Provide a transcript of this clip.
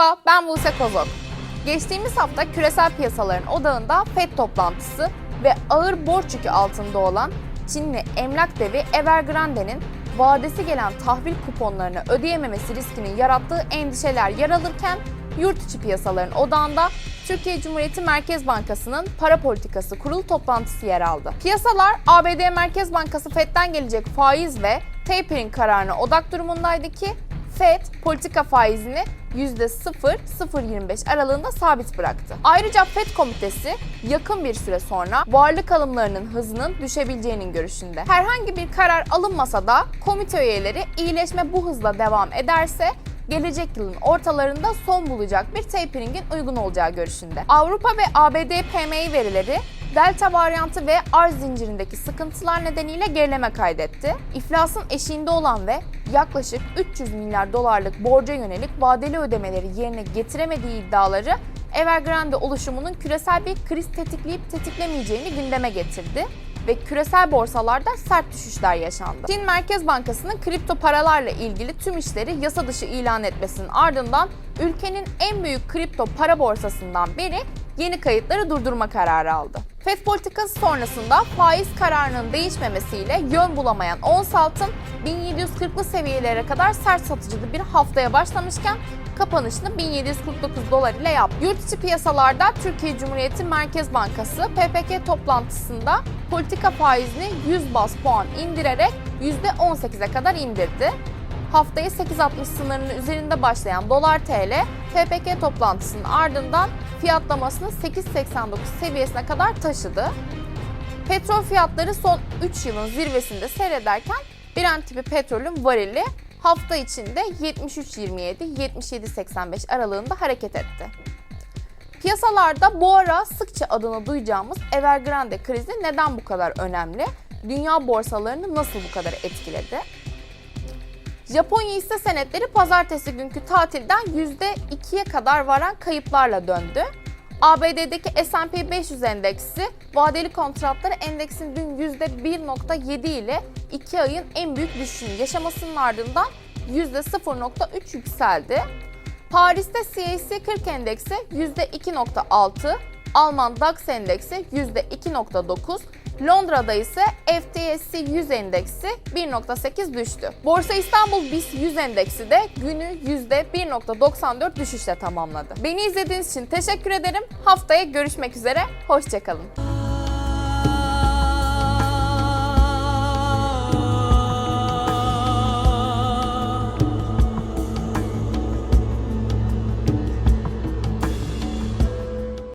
Merhaba, ben Buse Kozok. Geçtiğimiz hafta küresel piyasaların odağında FED toplantısı ve ağır borç yükü altında olan Çinli emlak devi Evergrande'nin vadesi gelen tahvil kuponlarını ödeyememesi riskinin yarattığı endişeler yer alırken yurt içi piyasaların odağında Türkiye Cumhuriyeti Merkez Bankası'nın para politikası kurulu toplantısı yer aldı. Piyasalar ABD Merkez Bankası FED'den gelecek faiz ve tapering kararına odak durumundaydı ki FED politika faizini %0-0.25 aralığında sabit bıraktı. Ayrıca FED komitesi yakın bir süre sonra varlık alımlarının hızının düşebileceğinin görüşünde. Herhangi bir karar alınmasa da komite üyeleri iyileşme bu hızla devam ederse gelecek yılın ortalarında son bulacak bir taperingin uygun olacağı görüşünde. Avrupa ve ABD PMI verileri Delta varyantı ve arz zincirindeki sıkıntılar nedeniyle gerileme kaydetti. İflasın eşiğinde olan ve yaklaşık 300 milyar dolarlık borca yönelik vadeli ödemeleri yerine getiremediği iddiaları Evergrande oluşumunun küresel bir kriz tetikleyip tetiklemeyeceğini gündeme getirdi ve küresel borsalarda sert düşüşler yaşandı. Çin Merkez Bankası'nın kripto paralarla ilgili tüm işleri yasa dışı ilan etmesinin ardından ülkenin en büyük kripto para borsasından biri yeni kayıtları durdurma kararı aldı. FED politikası sonrasında faiz kararının değişmemesiyle yön bulamayan ons altın 1740'lı seviyelere kadar sert satıcılı bir haftaya başlamışken kapanışını 1749 dolar ile yaptı. Yurt içi piyasalarda Türkiye Cumhuriyeti Merkez Bankası PPK toplantısında politika faizini 100 bas puan indirerek %18'e kadar indirdi. Haftayı 8.60 sınırının üzerinde başlayan dolar TL, PPK toplantısının ardından fiyatlamasını 8.89 seviyesine kadar taşıdı. Petrol fiyatları son 3 yılın zirvesinde seyrederken Brent tipi petrolün varili hafta içinde 73.27-77.85 aralığında hareket etti. Piyasalarda bu ara sıkça adını duyacağımız Evergrande krizi neden bu kadar önemli? Dünya borsalarını nasıl bu kadar etkiledi? Japonya hisse senetleri pazartesi günkü tatilden %2'ye kadar varan kayıplarla döndü. ABD'deki S&P 500 endeksi vadeli kontratları endeksin dün %1.7 ile 2 ayın en büyük düşüşünü yaşamasının ardından %0.3 yükseldi. Paris'te CAC 40 endeksi %2.6, Alman DAX endeksi %2.9, Londra'da ise FTSE 100 endeksi 1.8 düştü. Borsa İstanbul BIST 100 endeksi de günü %1.94 düşüşle tamamladı. Beni izlediğiniz için teşekkür ederim. Haftaya görüşmek üzere, hoşçakalın.